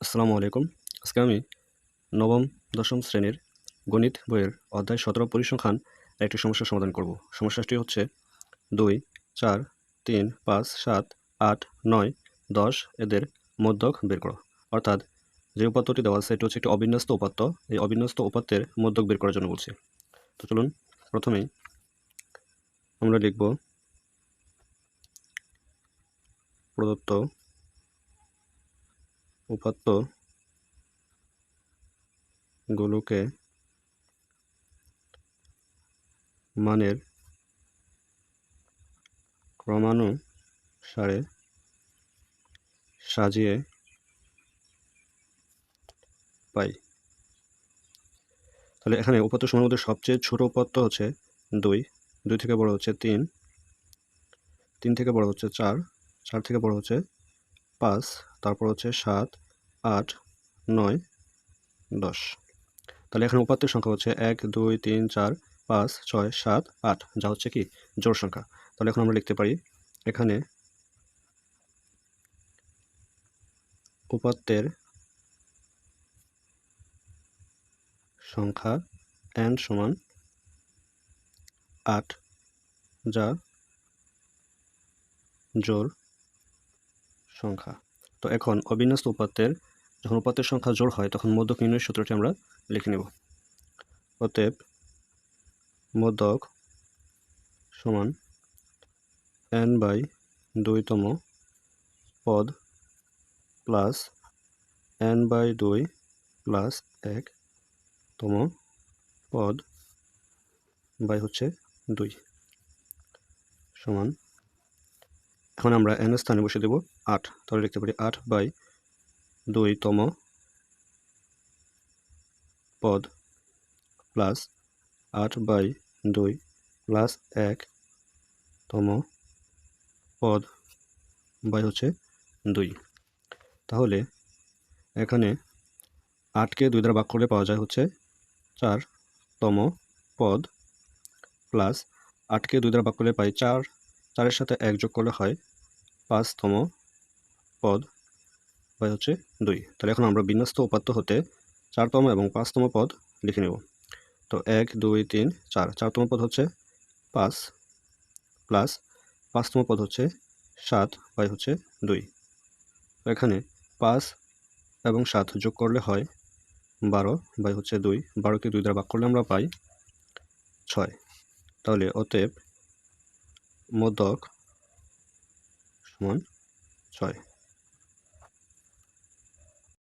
আসসালামু আলাইকুম। আজকে আমি নবম, দশম শ্রেণির গণিত বইয়ের অধ্যায় সতেরো পরিসংখ্যান একটি সমস্যার সমাধান করব। সমস্যাটি হচ্ছে দুই, চার, তিন, পাঁচ, সাত, আট, নয়, দশ এদের মধ্যক বের করো। অর্থাৎ যে উপাত্তটি দেওয়া আছে, এটি হচ্ছে একটি অবিন্যস্ত উপাত্ত। এই অবিন্যস্ত উপাত্তের মধ্যক বের করার জন্য বলছি। তো চলুন, প্রথমেই আমরা লিখব প্রদত্ত উপাত্ত গুলোকে মানের ক্রমানুসারে সাজিয়ে পাই। তাহলে এখানে উপাত্ত সময়ের মধ্যে সবচেয়ে ছোট উপাত্ত হচ্ছে দুই দুই থেকে বড় হচ্ছে তিন তিন থেকে বড় হচ্ছে চার চার থেকে বড় হচ্ছে পাঁচ, তারপর হচ্ছে সাত, আট, নয়, দশ। তাহলে এখানে উপাত্তের সংখ্যা হচ্ছে এক, দুই, তিন, চার, পাঁচ, ছয়, সাত, আট, যা হচ্ছে কি? জোড় সংখ্যা। তাহলে এখন আমরা লিখতে পারি এখানে উপাত্তের সংখ্যা এন সমান আট, যা জোড় সংখ্যা। তো এখন অবিন্যস্ত উপাত্তের যখন উপাত্তের সংখ্যা জোড় হয়, তখন মধ্যক নির্ণয়ের সূত্রটি আমরা লিখে নেব। অতএব মধ্যক সমান এন বাই দুইতম পদ প্লাস এন বাই দুই প্লাস এক তম পদ বাই হচ্ছে দুই সমান এখন আমরা এন স্থানে বসে দেব আট। তাহলে লিখতে পারি আট বাই দুইতম পদ প্লাস আট বাই দুই প্লাস এক তম পদ বাই হচ্ছে দুই। তাহলে এখানে আটকে দুই দ্বারা ভাগ করলে পাওয়া যায় হচ্ছে চারতম পদ প্লাস আটকে দুই দ্বারা ভাগ করলে পাই চার। চারের সাথে এক যোগ করলে হয় পাঁচতম পদ বাই হচ্ছে দুই। তাহলে এখন আমরা বিন্যস্ত উপাত্ত হতে চারতম এবং পাঁচতম পদ লিখে নেব। তো এক, দুই, তিন, চার। চারতম পদ হচ্ছে পাঁচ প্লাস পাঁচতম পদ হচ্ছে সাত বাই হচ্ছে দুই। এখানে পাঁচ এবং সাত যোগ করলে হয় বারো বাই হচ্ছে দুই। বারোকে দুই দ্বারা ভাগ করলে আমরা পাই ছয়। তাহলে অতএব মোদক সমান ছয়